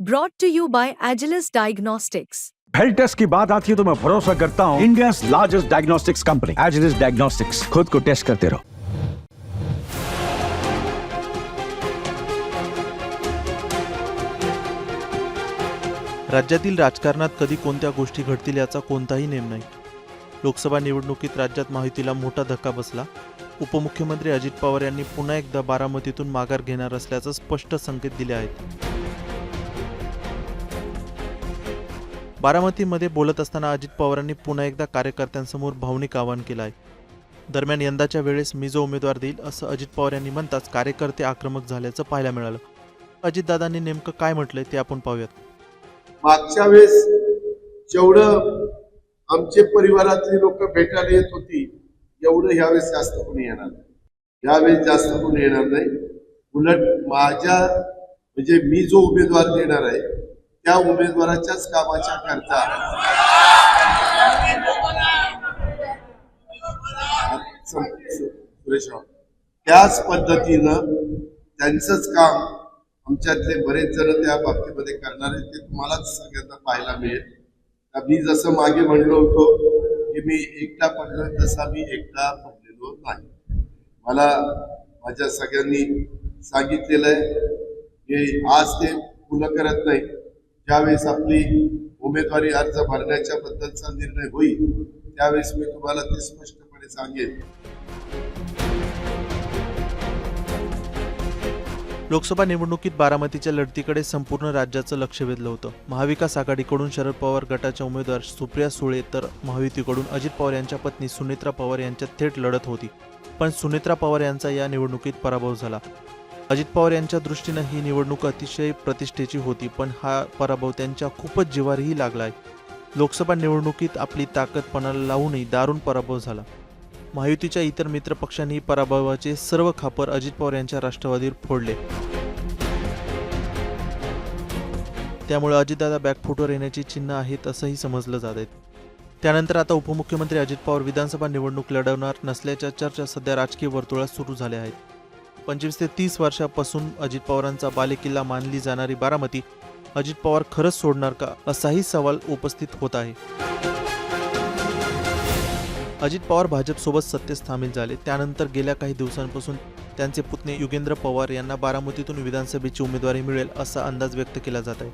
Brought to you by Agilus Diagnostics. Health test की बात आती है तो मैं भरोसा करता हूँ India largest diagnostics company Agilus diagnostics खुद को टेस्ट करते रहो राज्यातील राजकारणात कधी कोणत्या गोष्टी घडतील याचा कोणताही नेम नाही. लोकसभा निवडणुकीत राज्यात महायुतीला मोठा धक्का बसला. उपमुख्यमंत्री अजित पवार यांनी पुन्हा एकदा बारामतीतून माघार घेणार असल्याचं स्पष्ट संकेत दिले आहेत. बारामतीमध्ये बोलत असताना अजित पवारांनी पुन्हा एकदा कार्यकर्त्यांसमोर भावनिक आवाहन केलं आहे दरम्यान यंदाच्या वेळेस मी जो उमेदवार देईल असं अजित पवार यांनी म्हणताच कार्यकर्ते आक्रमक झाल्याचं पाहायला मिळालं. अजितदादांनी नेमकं काय म्हटलंय ते आपण पाहूयात. मागच्या वेळेस जेवढं आमचे परिवारातली लोक भेटायला येत होती एवढं ह्यावेळेस जास्त कोणी येणार नाही. यावेळेस जास्त कोणी येणार नाही. उलट माझ्या म्हणजे मी जो उमेदवार देणार आहे त्या उमेदवाराच्याच कामाच्या करता. त्याच पद्धतीनं त्यांचंच काम आमच्यातले बरेच जण त्या बाबतीमध्ये करणार आहेत ते तुम्हालाच सगळ्यांना पाहायला मिळेल. मी जसं मागे म्हणलो होतो की मी एकटा पडलो तसा मी एकटा पडलेलो नाही. मला माझ्या सगळ्यांनी सांगितलेलं आहे की आज ते फुलं करत नाही ज्यावेळेस आपली उमेदवारी अर्ज भरण्याच्या बद्दलचा निर्णय होईल त्यावेळेस मी तुम्हाला ते स्पष्टपणे सांगेन. लोकसभा निवडणुकीत बारामतीच्या लढतीकडे संपूर्ण राज्याचं लक्ष वेधलं होतं. महाविकास आघाडीकडून शरद पवार गटाच्या उमेदवार सुप्रिया सुळे तर महायुतीकडून अजित पवार यांच्या पत्नी सुनेत्रा पवार यांच्यात थेट लढत होती. पण सुनेत्रा पवार यांचा या निवडणुकीत पराभव झाला. अजित पवार यांच्या दृष्टीनं ही निवडणूक अतिशय प्रतिष्ठेची होती पण हा पराभव त्यांच्या खूपच जिवारीही लागलाय. लोकसभा निवडणुकीत आपली ताकद पणाला लावूनही दारुण पराभव झाला. महायुतीच्या इतर मित्रपक्षांनी पराभवाचे सर्व खापर अजित पवार यांच्या राष्ट्रवादीवर फोडले. त्यामुळे अजितदादा बॅकफुटवर येण्याची चिन्ह आहेत असंही समजलं जात आहे. त्यानंतर आता उपमुख्यमंत्री अजित पवार विधानसभा निवडणूक लढवणार नसल्याच्या चर्चा सध्या राजकीय वर्तुळात सुरू झाल्या आहेत. पंचवीस ते तीस वर्षापासून अजित पवारांचा बालेकिल्ला मानली जाणारी बारामती अजित पवार खरंच सोडणार का असाही सवाल उपस्थित होत आहे. अजित पवार भाजपसोबत सत्तेत सामील झाले. त्यानंतर गेल्या काही दिवसांपासून त्यांचे पुतणे युगेंद्र पवार यांना बारामतीतून विधानसभेची उमेदवारी मिळेल असा अंदाज व्यक्त केला जात आहे.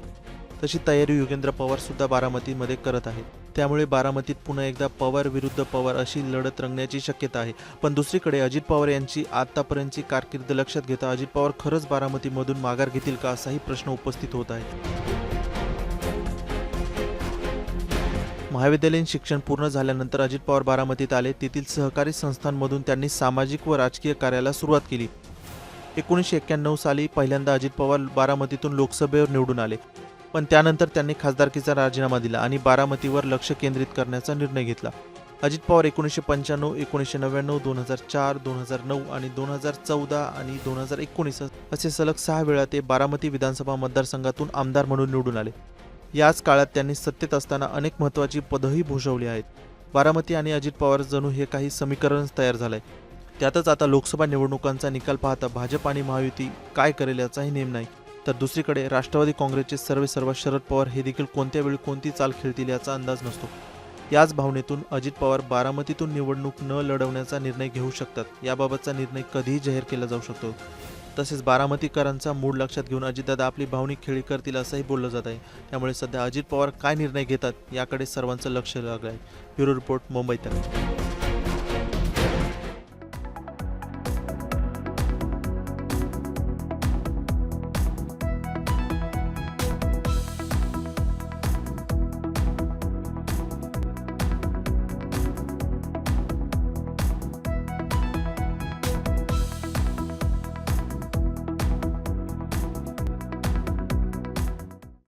तशी तयारी युगेंद्र पवार सुद्धा बारामतीमध्ये करत आहेत. त्यामुळे बारामतीत पुन्हा एकदा पवार विरुद्ध पवार अशी लढत रंगण्याची शक्यता आहे. पण दुसरीकडे अजित पवार यांची आतापर्यंतची कारकीर्द लक्षात घेता अजित पवार खरंच बारामतीमधून माघार घेतील का असाही प्रश्न उपस्थित होत आहे. महाविद्यालयीन शिक्षण पूर्ण झाल्यानंतर अजित पवार बारामतीत आले. तेथील सहकारी संस्थांमधून त्यांनी सामाजिक व राजकीय कार्याला सुरुवात केली. एकोणीसशे एक्क्याण्णव साली पहिल्यांदा अजित पवार बारामतीतून लोकसभेवर निवडून आले. पण त्यानंतर त्यांनी खासदारकीचा राजीनामा दिला आणि बारामतीवर लक्ष केंद्रित करण्याचा निर्णय घेतला. अजित पवार एकोणीसशे पंच्याण्णव एकोणीसशे नव्याण्णव दोन हजार चार दोन हजार नऊ आणि दोन हजार चौदा आणि दोन हजार एकोणीस असे सलग सहा वेळा ते बारामती विधानसभा मतदारसंघातून आमदार म्हणून निवडून आले. याच काळात त्यांनी सत्तेत असताना अनेक महत्त्वाची पदंही भूषवली आहेत. बारामती आणि अजित पवार जणू हे काही समीकरणच तयार झालंय. त्यातच आता लोकसभा निवडणुकांचा निकाल पाहता भाजप आणि महायुती काय करेल याचाही नेम नाही. तर दुसरीकडे राष्ट्रवादी काँग्रेसचे सर्वे सर्व शरद पवार हे देखील कोणत्या वेळी कोणती चाल खेळतील याचा अंदाज नसतो. याच भावनेतून अजित पवार बारामतीतून निवडणूक न लढवण्याचा निर्णय घेऊ शकतात. याबाबतचा निर्णय कधीही जाहीर केला जाऊ शकतो. तसेच बारामतीकरांचा मूड लक्षात घेऊन अजितदादा आपली भावनिक खेळी करतील असंही बोललं जात आहे. त्यामुळे सध्या अजित पवार काय निर्णय घेतात याकडे सर्वांचं लक्ष लागलं आहे ब्युरो रिपोर्ट मुंबईत